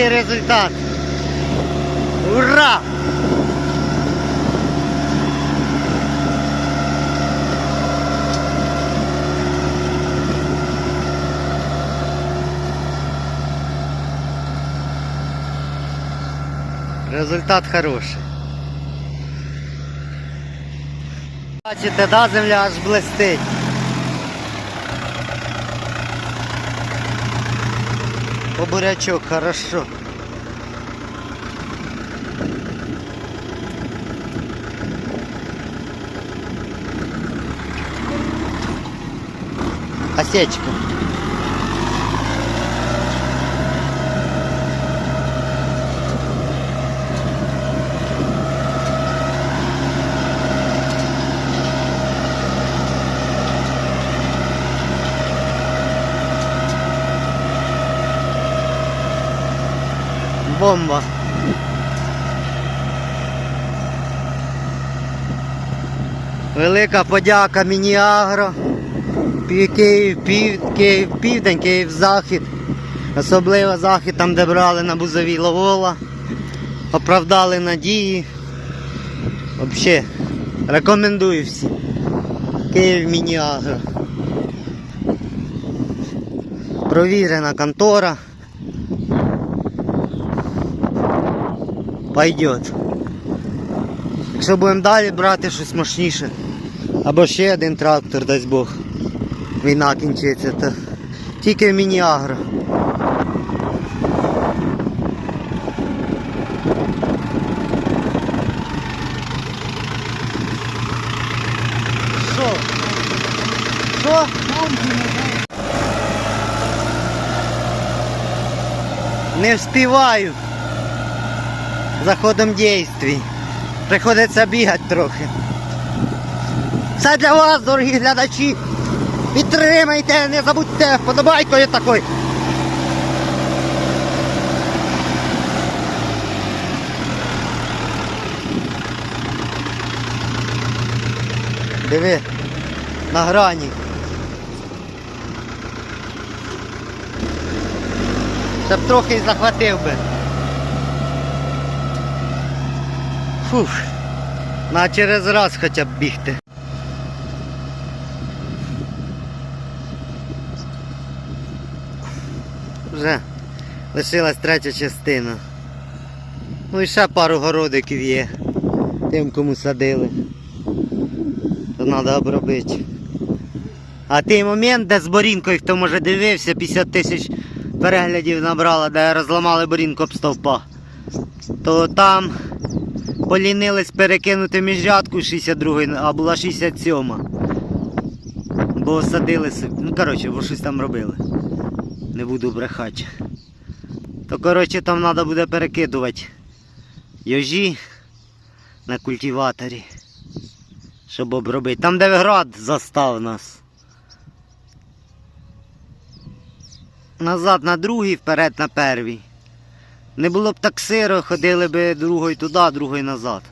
такий результат. Ура! Результат хороший. Бачите, да, земля аж блистить. По бурячок хорошо. Осечка. Бомба. Велика подяка Мініагро. Київ, пів, Київ, південь, Київ захід. Особливо захід там, де брали на бузові ловола. Оправдали надії. Взагалі, рекомендую всім. Київ Мініагро. Провірена контора. Пойдет. Якщо будемо далі брати щось мощніше, або ще один трактор, дасть Бог, війна кінчиться, то тільки в міні-агро. Що? Що? Не вспіваю за ходом дійствій. Приходиться бігати трохи. Це для вас, дорогі глядачі. Підтримайте, не забудьте вподобайкою такою. Диви, на грані. Щоб трохи захватив би. Фух. На через раз хоча б бігти. Вже лишилась третя частина. Ну і ще пару городиків є. Тим, кому садили. То треба обробити. А той момент, де з борінкою, хто може дивився, 50 тисяч переглядів набрала, де розламали борінку об стовпа. То там полінились перекинути міжрядку 62-ї, а була 67-ма. Бо садили собі. Ну, коротше, бо щось там робили. Не буду брехати. То коротше там треба буде перекидувати йожі на культиваторі. Щоб обробити. Там де град застав нас. Назад на другий, вперед на перший. Не було б так сиро, ходили б другою туди, другою назад.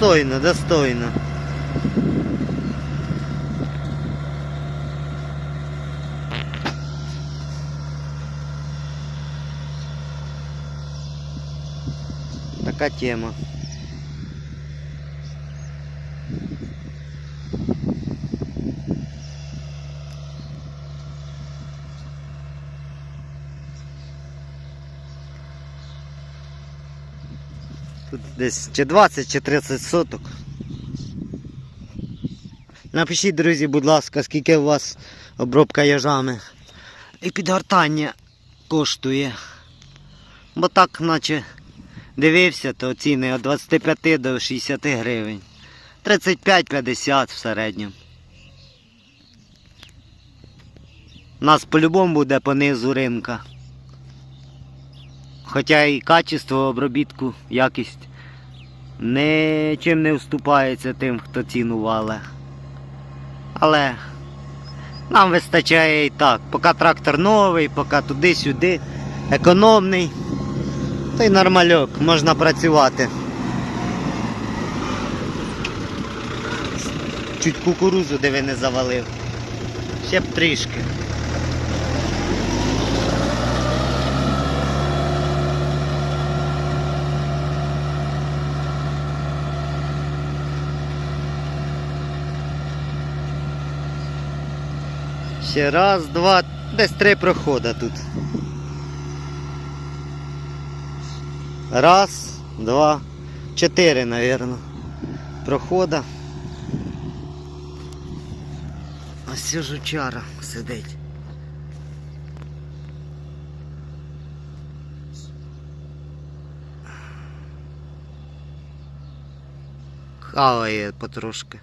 Достойно, достойно. Така тема. Тут десь чи 20, чи 30 соток. Напишіть, друзі, будь ласка, скільки у вас обробка яжами. І підгортання коштує. Бо так, наче дивився, то ціни від 25 до 60 гривень. 35-50 в середньому. У нас по-любому буде понизу ринка. Хоча і качество обробітку, якість нічим не вступається тим, хто ціну вале. Але нам вистачає і так. Поки трактор новий, поки туди-сюди, економний, то й нормальок, можна працювати. Чуть кукурузу диви не завалив. Ще б трішки. Ще раз, два, десь три прохода тут. Раз, два, чотири, навірно. Прохода. Ось жучара сидить. Хаває потрошки.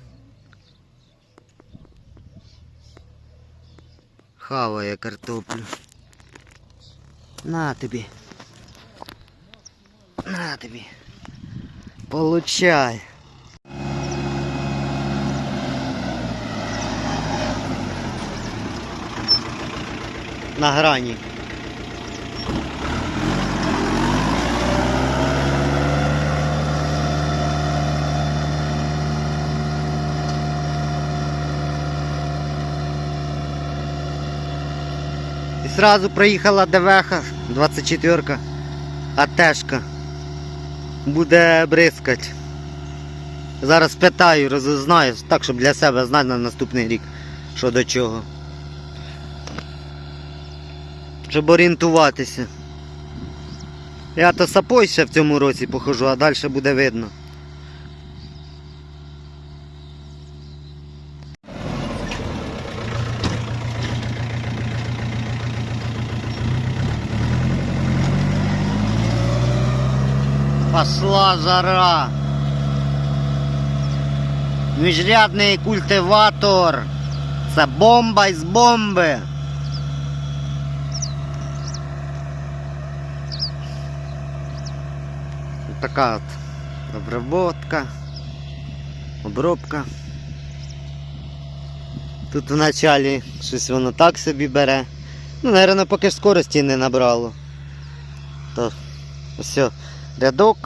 Хаває картоплю. На тобі. На тобі. Получай. На грані. Сразу проїхала ДВХ 24 АТшка. Буде бризкать. Зараз питаю, розузнаю, так, щоб для себе знати на наступний рік, що до чого. Щоб орієнтуватися. Я то сапой ще в цьому році похожу, а далі буде видно. Пошла жара. Міжрядний культиватор. Це бомба із бомби. Така от обработка, обробка. Тут в началі щось воно так собі бере. Ну, напевно, поки ж скорості не набрало. То все, рядок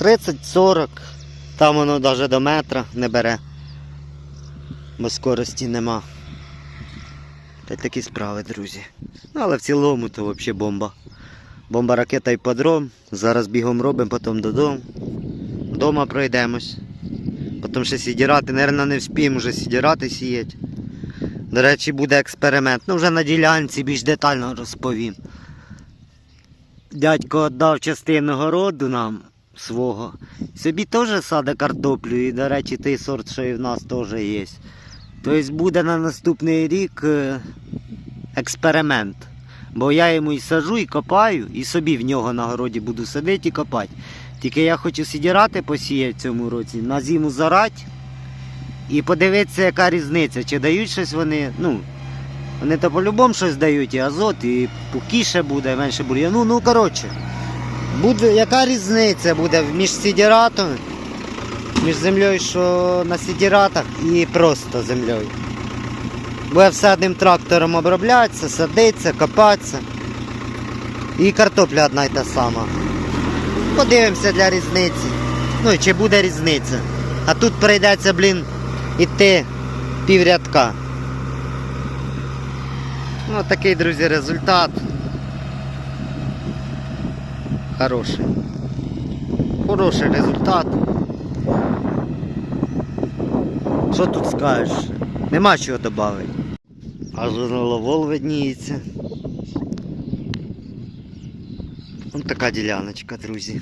30-40, там воно навіть до метра не бере, бо скорості нема. Та такі справи, друзі. Ну, але в цілому то взагалі бомба. Бомба ракета і подром. Зараз бігом робимо, потім додому. Дома пройдемось. Потім ще сідірати, Наверно, не вспіємо вже сідірати сіяти. До речі, буде експеримент. Ну вже на ділянці більш детально розповім. Дядько віддав частину городу нам свого. Собі теж саде картоплю і, до речі, той сорт, що і в нас теж є. Тобто буде на наступний рік е, експеримент. Бо я йому і сажу, і копаю, і собі в нього на городі буду садити і копати. Тільки я хочу сідірати посіяти в цьому році, на зиму зарать і подивитися, яка різниця. Чи дають щось вони. Ну, вони то по-любому щось дають, і азот, і пухіше буде, менше бур'яну. Ну, коротше, буде, яка різниця буде між сідіратом, між землею, що на сідіратах, і просто землею. Буде все одним трактором оброблятися, садиться, копатися. І картопля одна й та сама. Подивимося для різниці. Ну і чи буде різниця. А тут прийдеться, блін, іти піврядка. Ну, такий, друзі, результат. Хороший. Хороший результат. Що тут скажеш? Нема чого додати. Аж головол видніється. Ось така діляночка, друзі.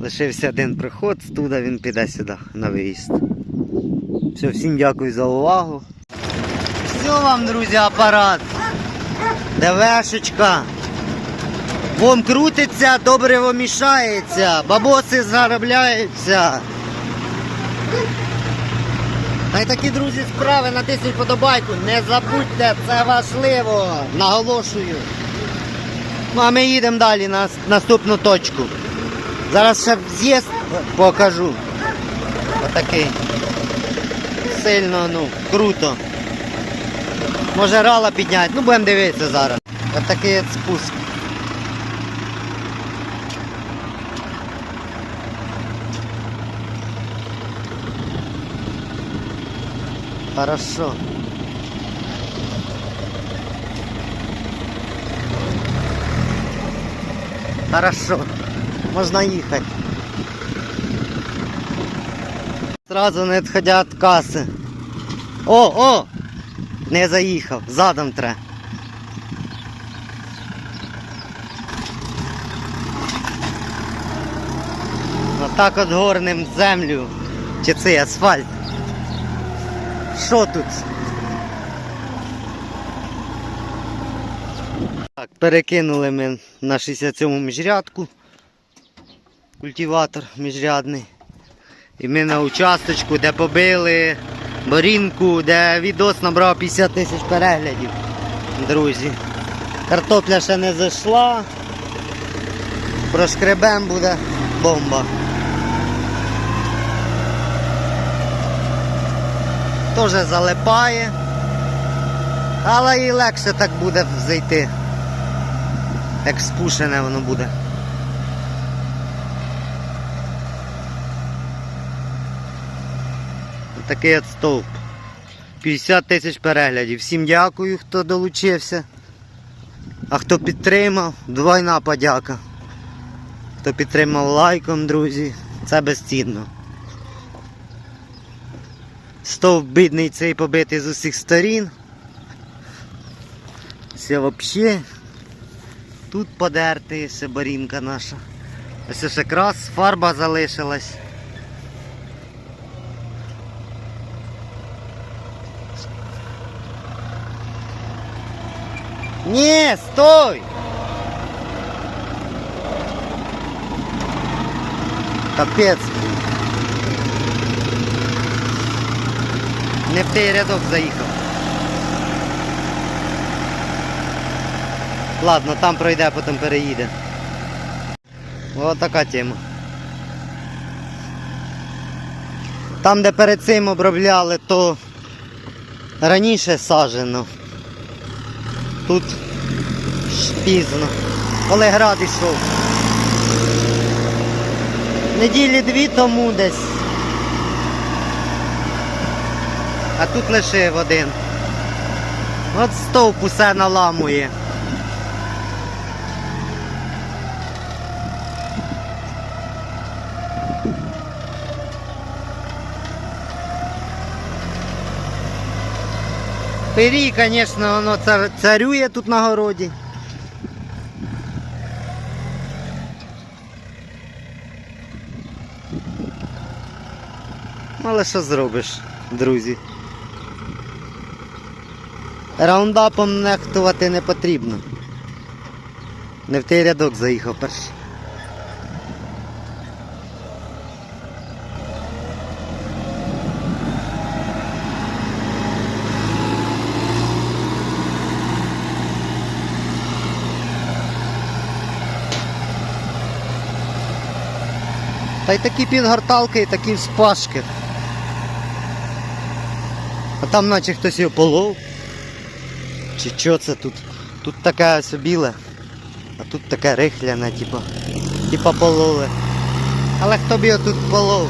Лишився один приход, туди він піде сюди на виїзд. Все, всім дякую за увагу. Все вам, друзі, апарат. ДВшечка. Вон крутиться, добре мішається, бабоси заробляються. Та й такі, друзі, справи натисніть подобайку. Не забудьте, це важливо. Наголошую. Ну а ми їдемо далі на наступну точку. Зараз ще з'їзд покажу. Отакий. Сильно, ну, круто. Може рала підняти, ну будемо дивитися зараз. Отакий от спуск. Хорошо. Хорошо. Можно ехать. Сразу не відходя від каси. О, о! Не заїхав, задом треба. Отак от горним землю. Чи цей асфальт. Що тут? Так, перекинули ми на 67-му міжрядку. Культиватор міжрядний. І ми на участочку, де побили борінку, де відос набрав 50 тисяч переглядів. Друзі. Картопля ще не зайшла. Прошкребем буде бомба. Теж залипає. Але і легше так буде зайти. Як спушене воно буде. Такий от стовп. 50 тисяч переглядів. Всім дякую, хто долучився. А хто підтримав, двойна подяка. Хто підтримав лайком, друзі, це безцінно. Стовп бідний цей побитий з усіх сторін. Все взагалі. Тут подертий, все барінка наша. Ось ще якраз фарба залишилась. Ні, стой! Капець. Не в той рядок заїхав. Ладно, там пройде, потім переїде. Ось така тема. Там, де перед цим обробляли, то раніше сажено. Тут пізно. Коли град ішов. Неділі дві тому десь. А тут лишив один. От стовп усе наламує. Пирій, звісно, воно царює тут на городі. Але що зробиш, друзі? Раундапом нехтувати не потрібно. Не в той рядок заїхав перший. Та й такі підгорталки, і такі вспашки. А там наче хтось його полов. Чи що це тут? Тут таке ось біле, а тут таке рихляне, типу. Типа пололи. Але хто б його тут полов?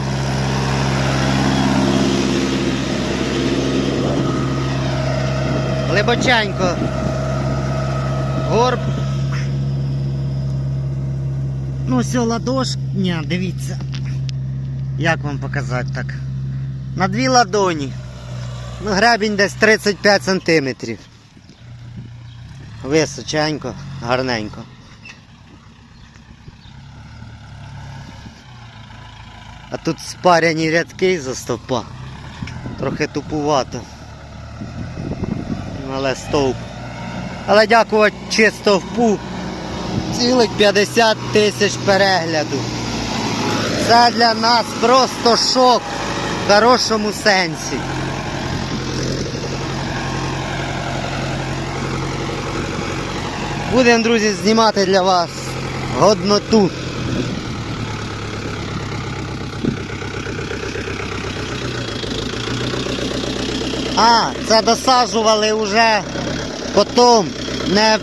Глибоченько. Горб. Ну, все, ладошня, дивіться. Як вам показати так? На дві ладоні. Ну, гребінь десь 35 сантиметрів. Височенько, гарненько. А тут спаряні рядки за стовпа. Трохи тупувато. Але стовп. Але дякувати стовпу. Цілих 50 тисяч перегляду. Це для нас просто шок в хорошому сенсі. Будемо, друзі, знімати для вас годноту. А, це досаджували вже потім, не,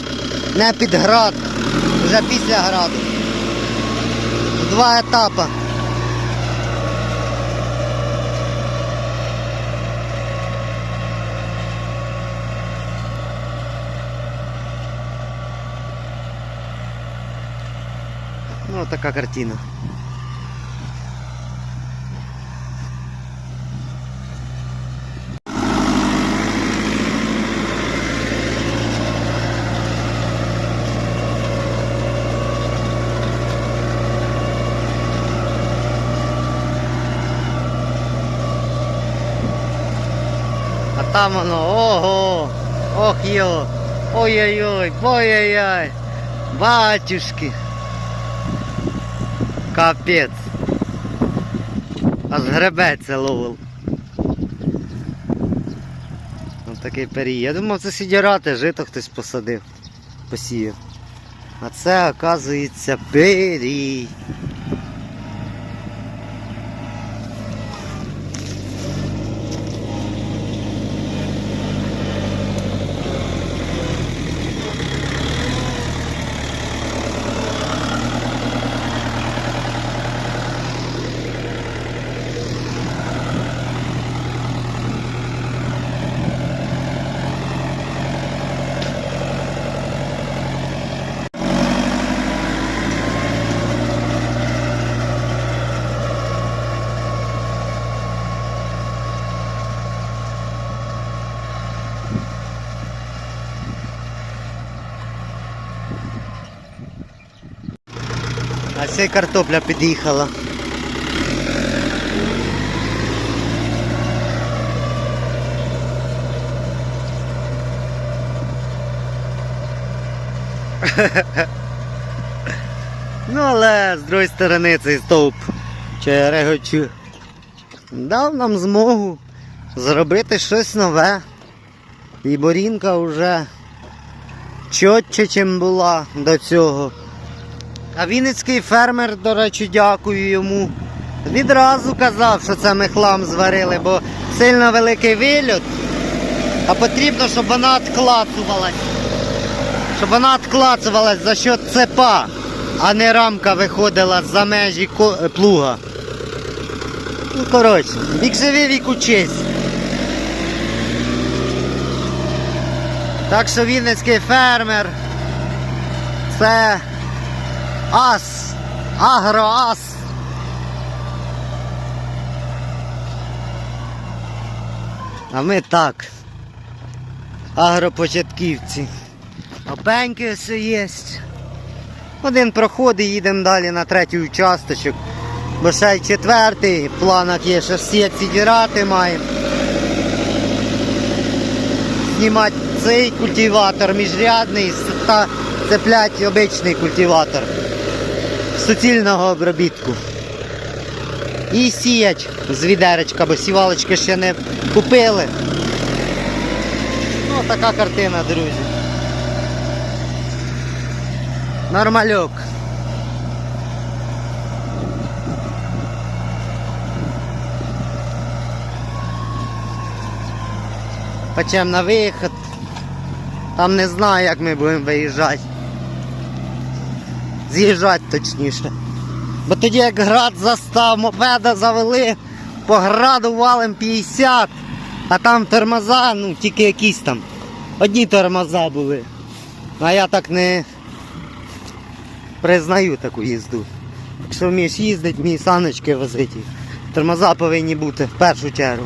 не під град, вже після граду. Два етапи. Така картина. А там воно, ого, ох йо, ой-ой-ой, ой-ой-ой, батюшки. Капець. Аж гребеться ловив. Ось такий перій. Я думав, це сідірати, жито хтось посадив, посіяв. А це, оказується, перій. Це картопля під'їхала. Ну, але з другої сторони цей стовп черегочу дав нам змогу зробити щось нове. І борінка вже чотче, чим була до цього. А вінницький фермер, до речі, дякую йому. Відразу казав, що це ми хлам зварили, бо сильно великий вильот, а потрібно, щоб вона відклацувалась. Щоб вона відклацувалась за счет цепа, а не рамка виходила за межі плуга. Ну, коротше, вік живи, вік учись. Так що вінницький фермер це Ас. Агроас. А ми так. Агропочатківці. Опеньки все є. Один проходить, їдемо далі на третій участочок. Бо ще й четвертий в планах є, що всі сідірати маємо. Знімати цей культиватор міжрядний та цеплять обичний культиватор суцільного обробітку. І сіяч з відеречка, бо сівалочки ще не купили. Ну, така картина, друзі. Нормальок. Почем на виход. Там не знаю, як ми будемо виїжджати. З'їжджати точніше. Бо тоді як град застав, мопеда завели, по граду валим 50, а там тормоза, ну тільки якісь там. Одні тормоза були. А я так не признаю таку їзду. Якщо вмієш їздити, вмієш саночки возити. Тормоза повинні бути в першу чергу.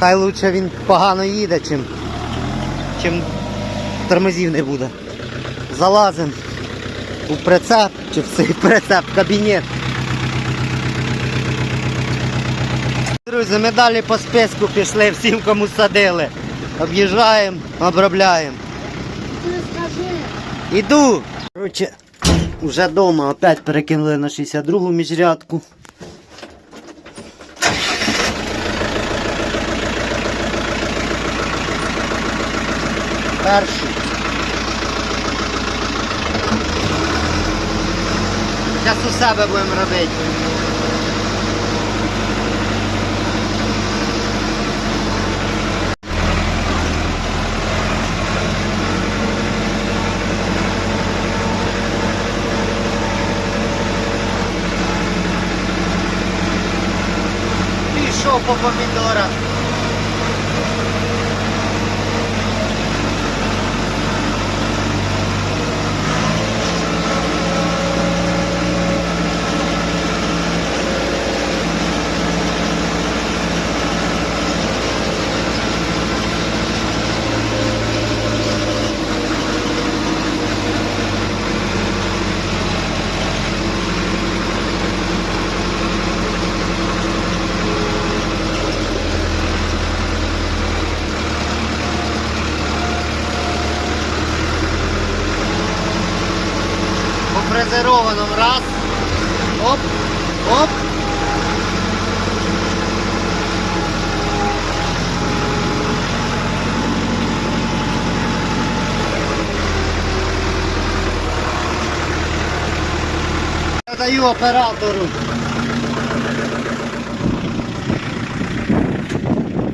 Хай лучше він погано їде, чим, чим тормозів не буде. Залазимо у прицеп чи в цей прицеп кабінет. Друзі, ми далі по списку пішли всім, кому садили. Об'їжджаємо, обробляємо. Іду. Коротше, вже вдома опять перекинули на 62-гу міжрядку. Перший. У себе будемо робити. Пішов по помідорах. По фрезерованном раз. Оп, оп. Оператору.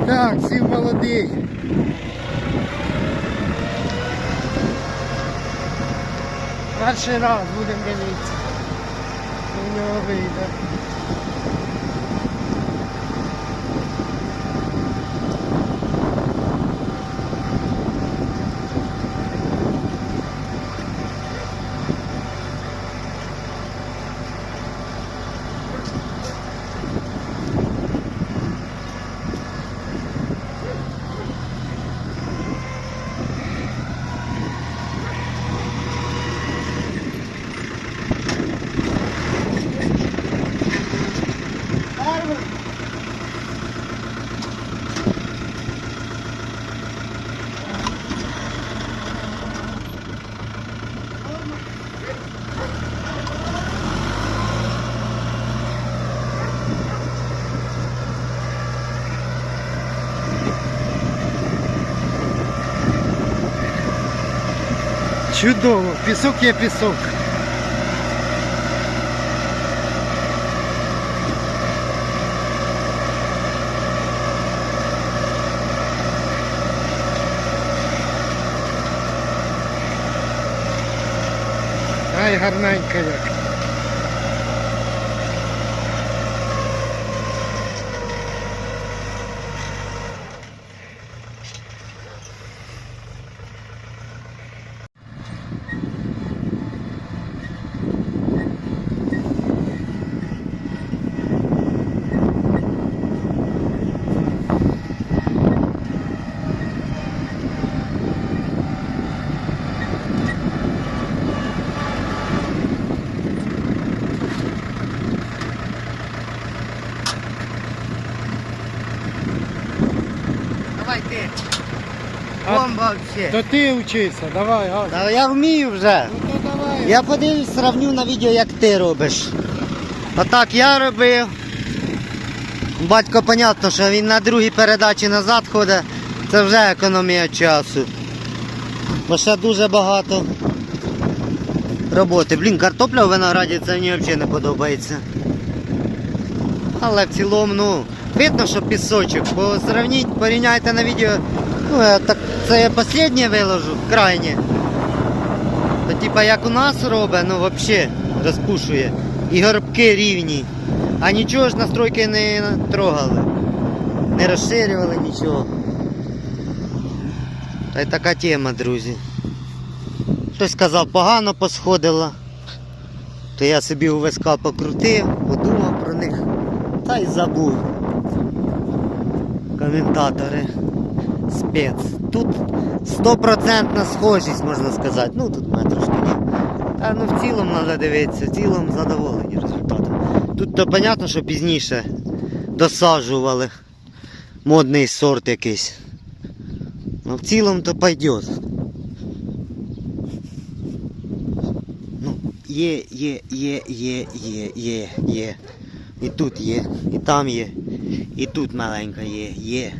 Так, всім молодий. Перший раз будемо дивитися. У нього вийде. Чудово, пісок є пісок. Ай, гарненько як. Давай ти. А- Вообще. То ти вчися, давай, газ. Та я вмію вже. Ну то давай. Я подивлюсь, сравню на відео, як ти робиш. Отак я робив. Батько, понятно, що він на другій передачі назад ходить. Це вже економія часу. Бо ще дуже багато роботи. Блін, картопля в винограді це мені взагалі не подобається. Але в цілому, ну, видно, що пісочок. Бо сравніть, порівняйте на відео. Ну, я так, це я останнє виложу, крайнє. То типа як у нас робить, ну взагалі розпушує. І горбки рівні. А нічого ж настройки не трогали. Не розширювали нічого. Та й така тема, друзі. Хтось сказав, погано посходила. То я собі у ВСК покрутив, подумав про них. Та й забув. Коментатори. Спец. Тут стопроцентна схожість, можна сказати. Ну тут мене трошки ні. Та ну в цілому треба дивитися, в цілому задоволені результатом. Тут то понятно, що пізніше досаджували модний сорт якийсь. Ну в цілому то пойдет. Ну, є, є, є, є, є, є, є. І тут є, і там є, і тут маленька є, є.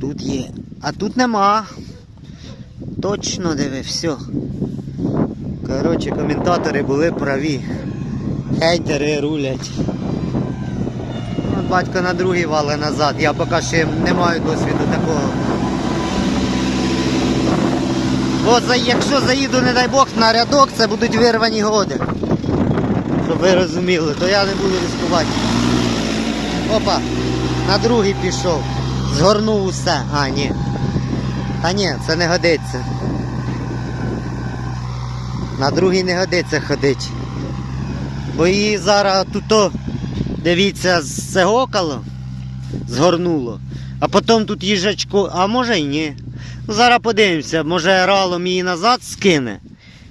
Тут є. А тут нема. Точно диви, все. Коротше, коментатори були праві. Хейтери рулять. От батько на другий вали назад. Я поки ще не маю досвіду такого. Бо за, якщо заїду, не дай Бог, на рядок, це будуть вирвані годи. Щоб ви розуміли, то я не буду ризикувати. Опа, на другий пішов. Згорнув усе. А, ні. Та ні, це не годиться. На другий не годиться ходить. Бо її зараз тут, дивіться, зсегокало, згорнуло. А потім тут їжачко, а може й ні. Ну, зараз подивимося, може ралом її назад скине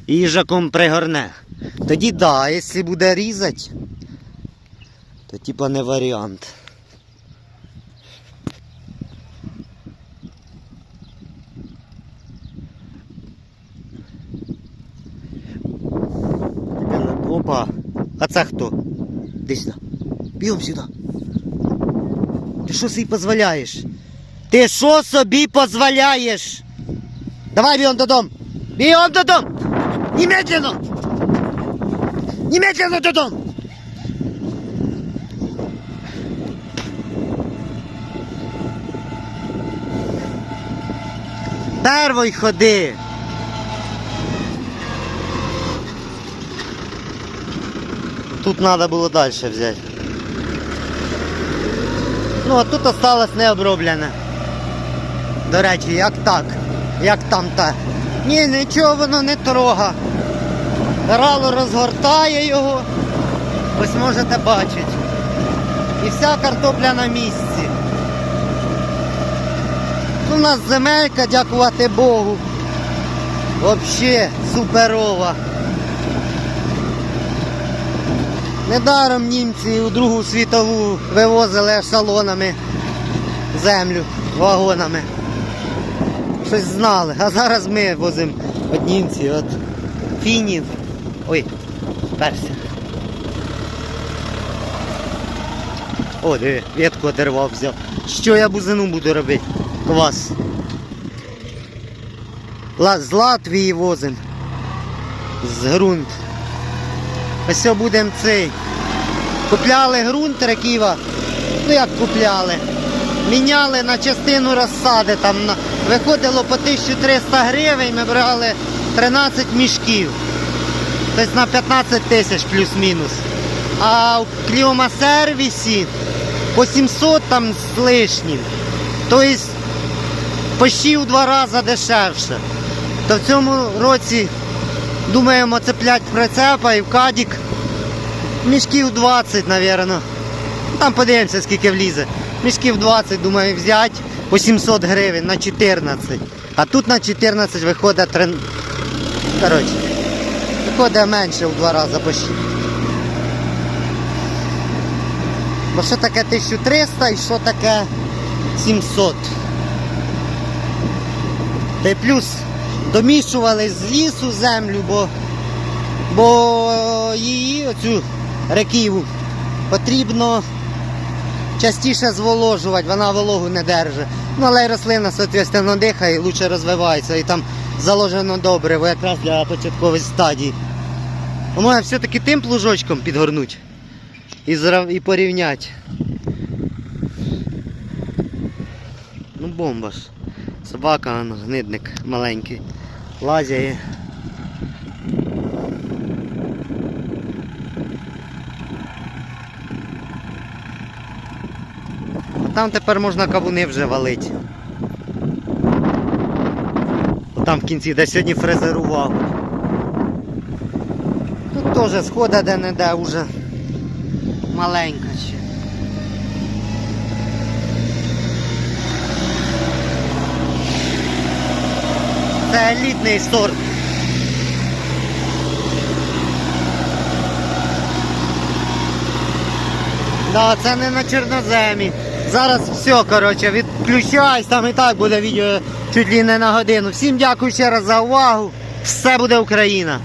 і їжаком пригорне. Тоді да, якщо буде різати, то типа не варіант. Опа, а це хто? Де сюди. Бігом сюди. Ти що собі дозволяєш? Ти що собі дозволяєш? Давай бігом додому. Бігом додому. Немедленно. Немедленно додому. Первой ходи. Тут треба було далі взяти. Ну, а тут осталось необроблене. До речі, як так? Як там так? Ні, нічого воно не трога. Рало розгортає його. Ось можете бачити. І вся картопля на місці. Ну, У нас земелька, дякувати Богу. Взагалі суперова. Недаром німці у Другу світову вивозили ешелонами землю, вагонами. Щось знали. А зараз ми возимо от німці, от фінів. Ой, перся. О, диви, ветку одервав, взяв. Що я бузину буду робити? Квас. З Латвії возимо. З ґрунт. Ось будемо цей. Купляли ґрунт Раківа. Ну як купляли? Міняли на частину розсади. Там. Виходило по 1300 гривень, ми брали 13 мішків. Тобто на 15 тисяч плюс-мінус. А в кліомасервісі по 700 там з лишнім. Тобто почти в два рази дешевше. То в цьому році Думаємо цеплять прицепа і в кадік. Мішків 20, напевно. Там подивимося, скільки влізе. Мішків 20, думаю, взяти по 700 гривень на 14. А тут на 14 виходить 3... Коротше, виходить менше в два рази почти. Бо що таке 1300 і що таке 700. Та й плюс домішували з лісу землю, бо, бо її, оцю реківу, потрібно частіше зволожувати, вона вологу не держить. Ну, але рослина, соответственно, дихає і краще розвивається. І там заложено добре, бо якраз для початкової стадії. А може все-таки тим плужочком підгорнути і, зрав... і порівняти. Ну бомба ж. Собака, он, гнидник маленький. Лазяє. А Там тепер можна кавуни вже валити. Там в кінці, де сьогодні фрезерував. Тут теж схода де-не-де вже маленька ще. Це елітний сорт. Да, це не на чорноземі. Зараз все, коротше, відключаюсь, там і так буде відео чуть ли не на годину. Всім дякую ще раз за увагу. Все буде Україна.